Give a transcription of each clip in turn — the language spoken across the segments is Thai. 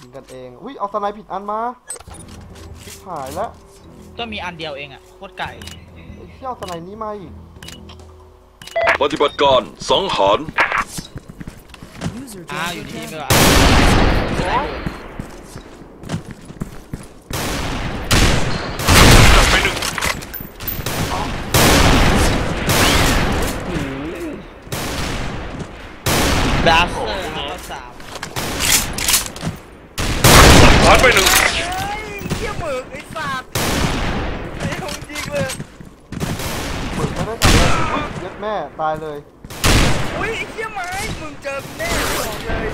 ยิงกันเอง อุ้ยเอาสไนป์ผิดอันมาชิบหายแล้วก็มีอันเดียวเองอะโคตรไก่ไอ้เที่ยวสไนป์นี้มาอีก ปฏิบัติการสังหาร User อ้าว joined อยู่ your ที่นี่ channel. ก็จับไปหนึ่ง บราเซอร์อัลสาม หายไปหนึ่งเฮียหมึกไอ้สัตว์ไอ้ของจริงเลยเปิดไม่ได้ทำอะไรอุ๊ยเย็ดแม่ตายเลย อุ้ยไอ้เฮียไม้มึงเจอแน่บอกเลย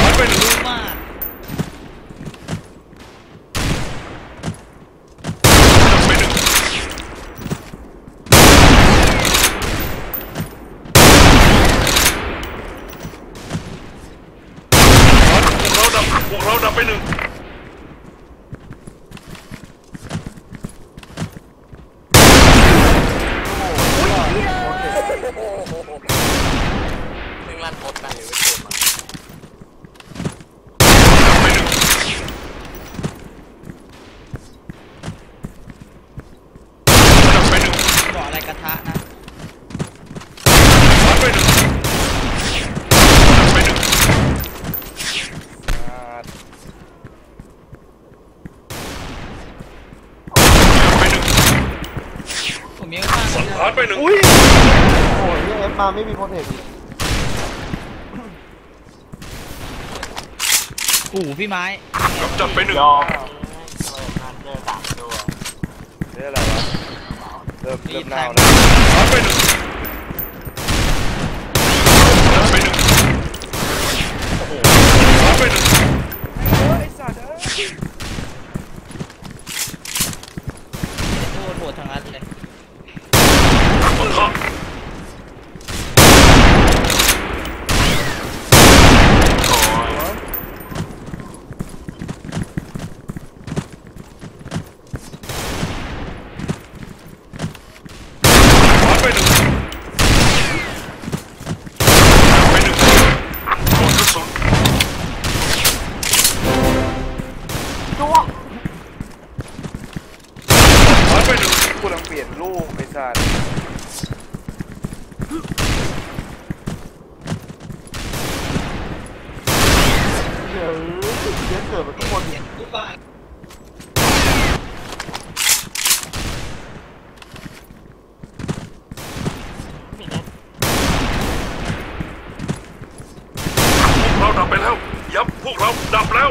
หายไปหนึ่ง รู้มาก จับไปหนึ่งพวกเราดับ พวกเราดับไปหนึ่งลั่นพดได้เลยเว้ยเกิดมา จับไปหนึ่ง จับไปหนึ่ง บอกอะไรกระทะนะ หายไปหนึ่งจับไปหนึ่ง อ่า จับไปหนึ่ง ผมเยอะมาก สังหารไปหนึ่งอุ้ยโอ้ยเอฟมาไม่มีโปรเทคอีกโอ้โหพี่ไม้กำจัดไปหนึ่งเรื่องอะไรวะเริ่มเริ่มหนาวนะหายไปหนึ่งจับไปหนึ่งหายไปหนึ่ง เออไอ้สัตว์เอ้ย โทษโหดทางนั้นเลย ปะทะ หายไปหนึ่งจับไปหนึ่งโดนกระสุน จ้วง หายไปหนึ่ง กูกำลังเปลี่ยนลูกไอ้สัตว์ เดี๋ยว เย็ดเกิดมาทุกคนอีกกูบ้าพวกเราดับไปแล้ว ยับพวกเราดับแล้ว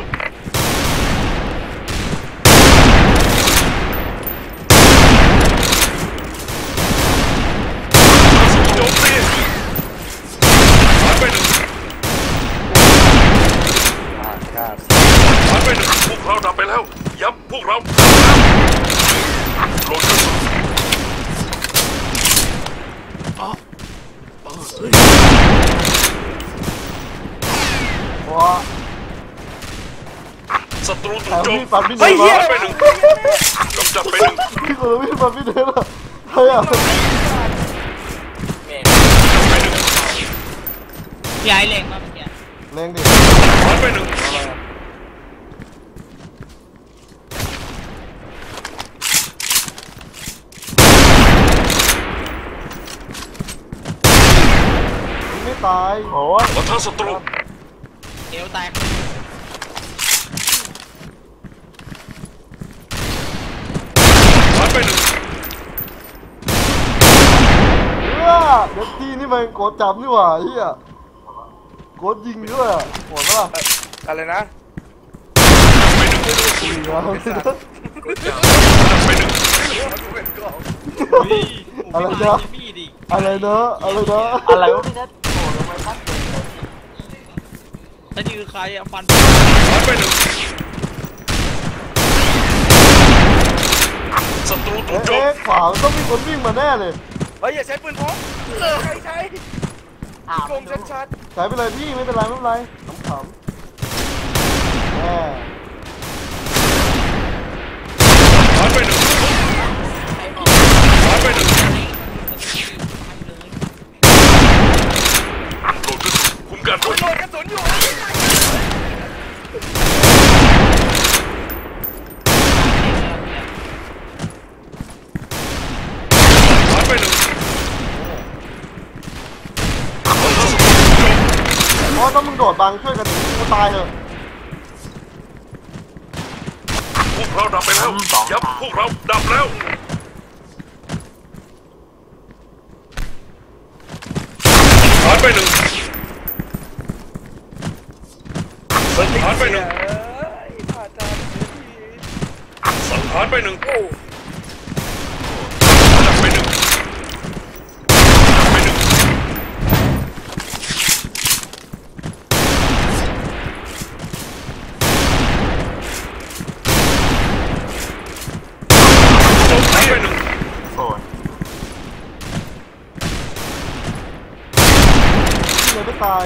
กระสุนโจมตีหายไปหนึ่ง อ่าครับ หายไปหนึ่งพวกเราดับไปแล้วยับพวกเราดับแล้วโหลดกระสุนว้าศัตรูถูแต่กโจมพี่ปัดพี่เฮ้ยนเฮียไรไปหนึ่งกำจัดไปหนึ่งพี่คนพี่ปัดพี่เดนมาใครอะจับไปหนึ่งพี่ไอ้เล็งมาเมื่อกี้แรงดิหายไปหนึ่ง ไม่ตายโอ้ยปะทะศัตรูเอวแตกหายไปหนึ่งเฮ้ยเด็กที่นี่มันโกดจับนี่หว่าเฮียโกดยิงด้วยอะโหดปะล่ะอะไรนะยิงแล้วกูจับจับไปหนึ่งกูเป็นกองอะไรพี่นะไม้มีดอีกอะไรนะอะไรนะอะไรวะพี่เน็ตโอ้ทำไมตั้งเกินเลย แล้วนี่คือใครอะฟันหายไปหนึ่งศัตรูถูเอ๊กโจมะขวามันต้องมีคนวิ่งมาแน่เลยเฮ้ยอย่าใช้ปืนพกเออใช้ใช้อ้าวโกงชัดใช้ไปเลยพี่ไม่เป็นไรไม่เป็นไรขำๆแหม หายไปหนึ่งหายไปหนึ่งโหลดกระสุนคุ้มกัน ๆ ด้ กู วย โหลดกระสุนอยู่ ว่าถ้ามึงโดดบังช่วยกันกูตายเถอะพวกเราดับไปแล้วย้ำพวกเราดับแล้ว หายไปหนึ่งสังหารไปหนึ่งเอ้ยผ่านทางเดี๋ยวพี่สังหารไปหนึ่ง โอ้ ดับไปหนึ่งดับไปหนึ่งสังหารไปหนึ่ง โอ้ย พี่เลยไม่ ตาย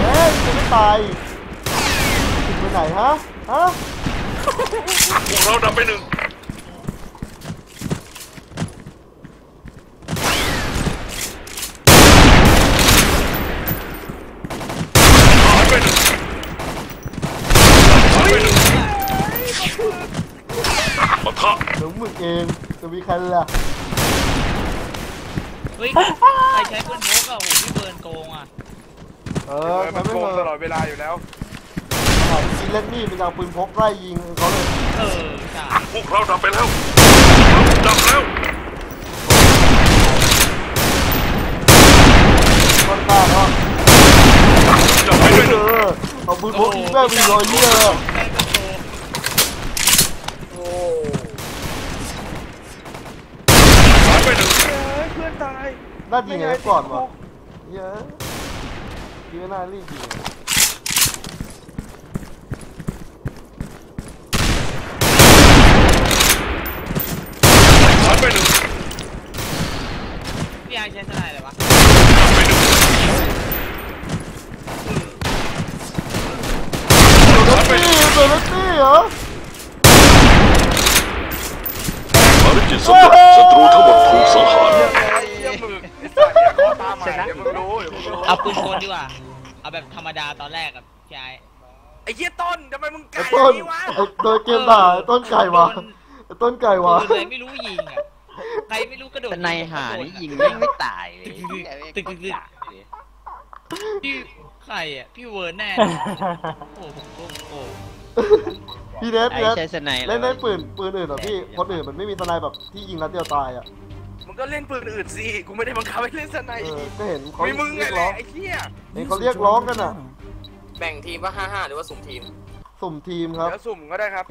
เฮ้ยจะไม่ตายติดไปไหนฮะ ฮะ พวกเราดับไปหนึ่งหายไปหนึ่งหายไปหนึ่งปะทะเดี๋ยวมึงเอง จะมีใครล่ะเฮ้ยใครใช้ปืนพกอะโอ้โหพี่เบิร์นโกงอะเอเอออมัมันนไม่โกงเมตอลอดเวลาอยู่แล้วกินเล่นนี่เป็นเอาปืนพกไล่ยิงเขาเลยเออใช่พวกเราดับไปแล้วดับแล้วค่อนข้างเนาะดับไปด้วยหเอนึ่งอเอาปืนพกยิงแม่งมีรอยเหี้ย แม่งก็โกง โอ้ หายไปหนึ่ง เอ้ยเพื่อนตาย น่ายิงไงก่อนวะเยอะยิงไม่น่ารีบยิงหายไปหนึ่งพี่ไอใช้สไนด์อะไรวะดับไปหนึ่งหายไปหนึ่งนี่เป็นนักตี้เหรอภารกิจสำเร็จศัตรูทั้งหมดถูกสังหาร เนี่ยขอตามมาเดี๋ยวมึงรู้เดี๋ยวมึงรู้เอาปืนกลดีกว่า เอาแบบธรรมดาตอนแรกกับพี่ไอไอ้เหี้ยต้นทำไมมึงไกลไอ้อต้ย่านงนี้วะไอ้ตัวเกมด่าไอ้ต้นไก่วะไอ้ต้นไก่วะปืนอะไรไม่รู้ยิงอะใครไม่รู้กระโดดแต่ในหานี่ยิงแม่งไม่ตายเลยตึกตึกตึกพี่ใครอะพี่เวิร์นแน่โอ้โหผมโกงพี่เนทไอ้พี่เนทใช้สไนด์เล่นได้ปืนปืนอื่นเหรอพี่คนอื่นมันไม่มีสไนด์แบบที่ยิงนัดเดียวตายอะ มึงก็เล่นปืนอื่นสิกูไม่ได้บังคับให้เล่นสไนเอด์อก็เห็นเขามีมึงไงเรียกแหร้อละงไอ้เหี้ยเห็นเขาเรียกร้องกันอะ แบ่งทีมว่าห้าห้าหรือว่าสุ่มทีม สุ่มทีมครับ เดี๋ยวสุ่มก็ได้ครับ